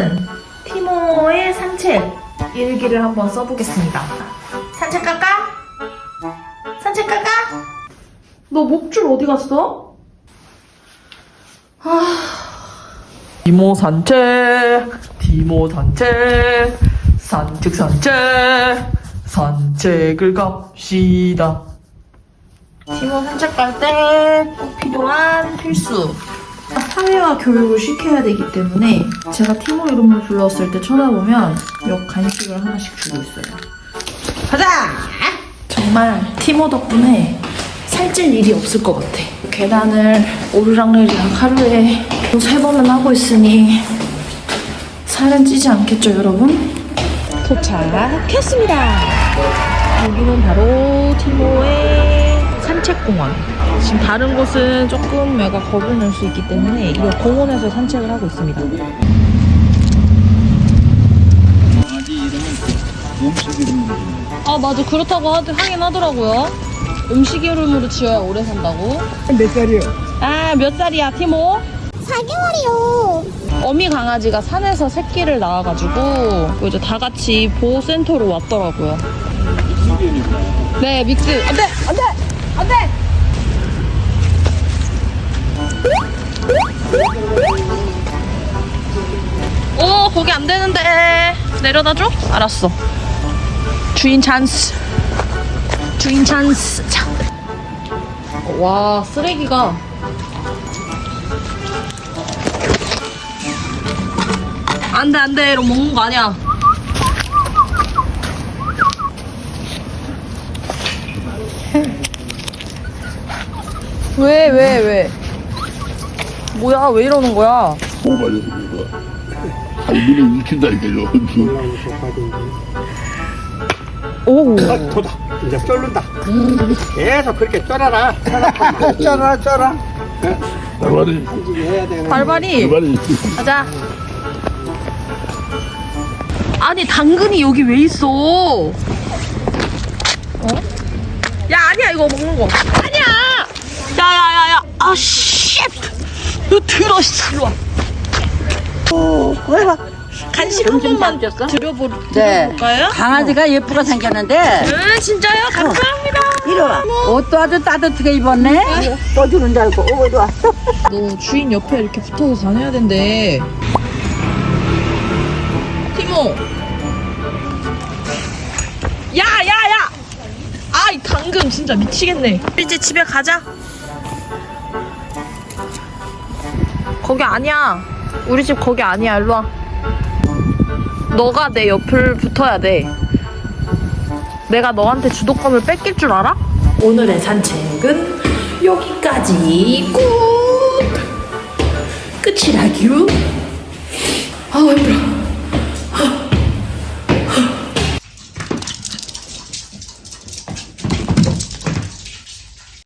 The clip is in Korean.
오늘은 티모의 산책 일기를 한번 써보겠습니다. 산책 갈까? 산책 갈까? 너 목줄 어디 갔어? 디모 산책, 디모 산책, 산책 산책, 산책을 갑시다. 티모 산책 갈 때 꼭 필요한 필수. 사회화 교육을 시켜야 되기 때문에 제가 티모 이름을 불렀을 때 쳐다보면 역 간식을 하나씩 주고 있어요. 가자! 정말 티모 덕분에 살찔 일이 없을 것 같아. 계단을 오르락내리락 하루에 세 번은 하고 있으니 살은 찌지 않겠죠, 여러분? 도착했습니다. 여기는 바로 티모의 산책공원. 지금 다른 곳은 조금 애가 겁을 낼 수 있기 때문에 이 공원에서 산책을 하고 있습니다. 아 맞아 그렇다고 하, 하긴 하더라고요. 음식 이름으로 지어야 오래 산다고. 몇 살이요? 아 몇 살이야 티모? 4개월이요. 어미 강아지가 산에서 새끼를 낳아가지고 이제 다 같이 보호센터로 왔더라고요. 네, 믹스. 안돼, 안돼. 거기 안 되는데 내려다 줘? 알았어. 주인 찬스. 주인 찬스. 자. 와, 쓰레기가 안돼 안돼 이러고 먹는 거 아니야 왜왜 왜, 뭐야 왜 이러는 거야 먹어봐야 이거. 할미를 익힌다니까요. 오 아, 도다. 이제 쫄른다. 계속 그렇게 쫄아라. 쫄아, 쫄아. 되는. 발발이 말이 가자 아니 당근이 여기 왜 있어 어? 야 아니야 이거 먹는 거 아니야 야야야야 아씨 너 들어 씨 일로 와 어, 간식 한 번만 드려볼, 네. 드려볼까요? 강아지가 예쁘게 생겼는데 음 진짜요? 감사합니다 이리 와 옷도 아주 따뜻하게 입었네 또 주는 줄 알고 어 이리 와너 주인 옆에 이렇게 붙어서 다녀야 된대. 티모. 야, 야, 야! 아, 이 당근 진짜 미치겠네. 이제 집에 가자. 거기 아니야. 우리 집 거기 아니야. 일로 와. 너가 내 옆을 붙어야 돼. 내가 너한테 주도권을 뺏길 줄 알아? 오늘의 산책은 여기까지 끝! 끝이라규